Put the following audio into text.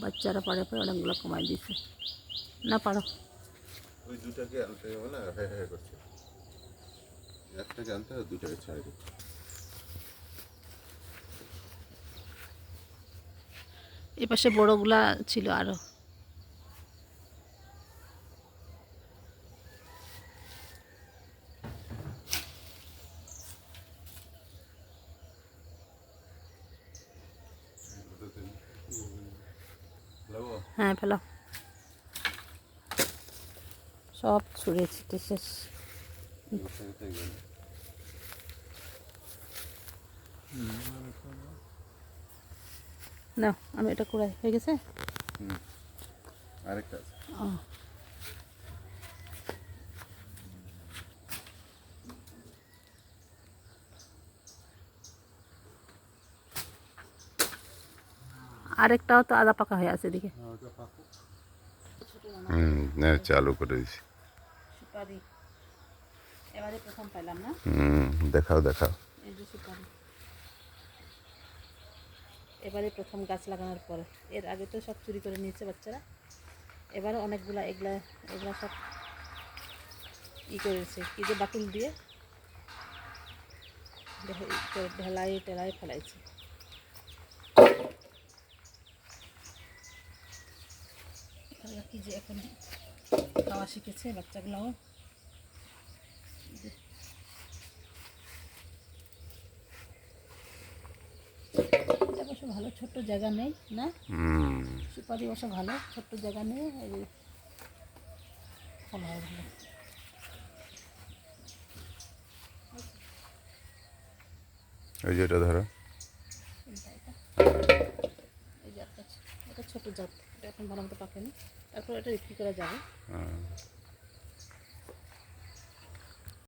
বাচ্চারা পারে পরে অনেকগুলো কমাই দিছে। না পারো। ওই দুটাকে আনতে হবে না? হ্যাঁ হ্যাঁ করছে। একটাকে আনতে হবে দুটাকে ছাড়ে দিচ্ছে এই পাশে বড়গুলা ছিল আরও। হ্যাঁ ফেলো। সব ছুঁড়ে ছিটে শেষ। না আমি এটা কুড়াই। হয়ে গেছে? আরেকটা ও। আরেকটাও তো আদা পাকা হয়ে আছে এদিকে। হুম চালু করে দিছি। সুপারি। এবারে প্রথম পাইলাম না? হুম দেখাও দেখাও। এই যে সুপারি। এবারে প্রথম গাছ লাগানোর পরে। এর আগে তো সব চুরি করে নিয়েছে বাচ্চারা। এবারে অনেকগুলা এগুলা এগুলা সব ই করেছে। কি যে বাটুল দিয়ে ঢেলাই টেলাই ফেলাইছে। কি যে এখন খাওয়া শিখেছে বাচ্চাগুলাও। অবশ্য ভালো ছোট্ট জায়গা নেই না? সুপারি অবশ্য ভালো ছোট্ট জায়গা নেই এই হয় ভালো। ওই যে এটা ধরো। এই জাতটা এটা ছোট জাত এটা এখন ভালো মতো পাকেনি। তারপর এটা বিক্রি করা যাবে। হ্যাঁ।